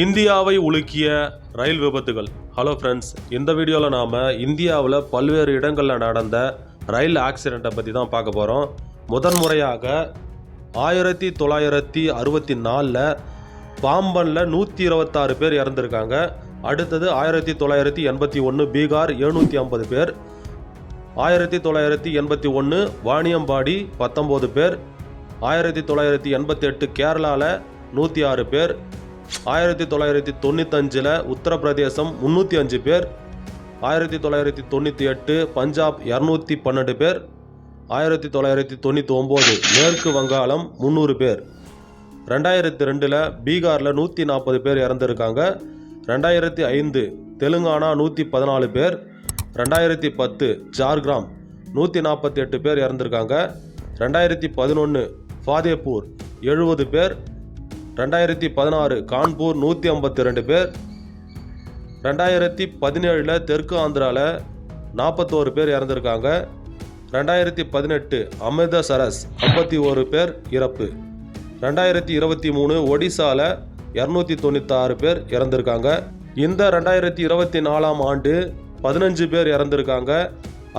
இந்தியாவை உலுக்கிய ரயில் விபத்துகள். ஹலோ ஃப்ரெண்ட்ஸ் இந்த வீடியோவில் நாம் இந்தியாவில் பல்வேறு இடங்களில் நடந்த ரயில் ஆக்சிடெண்ட்டை பற்றி தான் பார்க்க போகிறோம் முதன்முறையாக ஆயிரத்தி தொள்ளாயிரத்தி அறுபத்தி நாலில் பாம்பனில் நூற்றி இருபத்தாறு பேர் இறந்துருக்காங்க. அடுத்தது ஆயிரத்தி தொள்ளாயிரத்தி எண்பத்தி ஒன்று பீகார் எழுநூற்றி ஐம்பது பேர். ஆயிரத்தி தொள்ளாயிரத்தி எண்பத்தி ஒன்று வாணியம்பாடி பத்தொம்போது பேர். ஆயிரத்தி தொள்ளாயிரத்தி எண்பத்தி எட்டு கேரளாவில் நூற்றி ஆறு பேர். ஆயிரத்தி தொள்ளாயிரத்தி தொண்ணூத்தஞ்சில் உத்தரப்பிரதேசம் முந்நூற்றி அஞ்சு பேர் ஆயிரத்தி தொள்ளாயிரத்தி தொண்ணூற்றி எட்டு பஞ்சாப் இரநூத்தி பன்னெண்டு பேர் ஆயிரத்தி தொள்ளாயிரத்தி தொண்ணூற்றி ஒம்பது மேற்கு வங்காளம் முந்நூறு பேர். ரெண்டாயிரத்தி ரெண்டில் பீகாரில் நூற்றி நாற்பது பேர் இறந்துருக்காங்க. ரெண்டாயிரத்தி ஐந்து தெலுங்கானா நூற்றி பதினாலு பேர். ரெண்டாயிரத்தி பத்து ஜார்கிராம் நூற்றி நாற்பத்தி எட்டு பேர் இறந்துருக்காங்க. ரெண்டாயிரத்தி பதினொன்று ஃபாதேப்பூர் எழுபது பேர். ரெண்டாயிரத்தி பதினாறு கான்பூர் நூற்றி ஐம்பத்தி ரெண்டு பேர். ரெண்டாயிரத்தி பதினேழில் தெற்கு ஆந்திராவில் நாற்பத்தோரு பேர் இறந்துருக்காங்க. ரெண்டாயிரத்தி பதினெட்டு அமிர்தசரஸ் ஐம்பத்தி ஒரு பேர் இறப்பு. ரெண்டாயிரத்தி இருபத்தி மூணு ஒடிசாவில் இரநூத்தி தொண்ணூத்தாறு பேர் இறந்துருக்காங்க. இந்த ரெண்டாயிரத்தி இருபத்தி நாலாம் ஆண்டு பதினஞ்சு பேர் இறந்துருக்காங்க.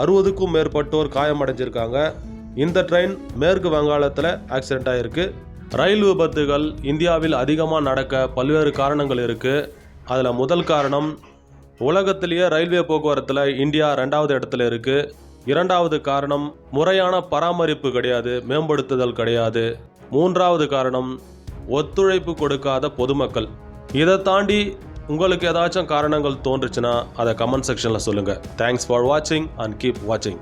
அறுபதுக்கும் மேற்பட்டோர் காயமடைஞ்சிருக்காங்க. இந்த ட்ரெயின் மேற்கு வங்காளத்தில் ஆக்சிடென்ட் ஆகிருக்கு ரயில் விபத்துகள் இந்தியாவில் அதிகமாக நடக்க பல்வேறு காரணங்கள் இருக்குது அதில் முதல் காரணம் உலகத்திலேயே ரயில்வே போக்குவரத்தில் இந்தியா ரெண்டாவது இடத்துல இருக்குது இரண்டாவது காரணம் முறையான பராமரிப்பு கிடையாது மேம்படுத்துதல் கிடையாது. மூன்றாவது காரணம் ஒத்துழைப்பு கொடுக்காத பொதுமக்கள். இதை தாண்டி உங்களுக்கு ஏதாச்சும் காரணங்கள் தோன்றுச்சுன்னா அதை கமெண்ட் செக்ஷனில் சொல்லுங்கள் தேங்க்ஸ் ஃபார் வாட்சிங் அண்ட் கீப் வாட்சிங்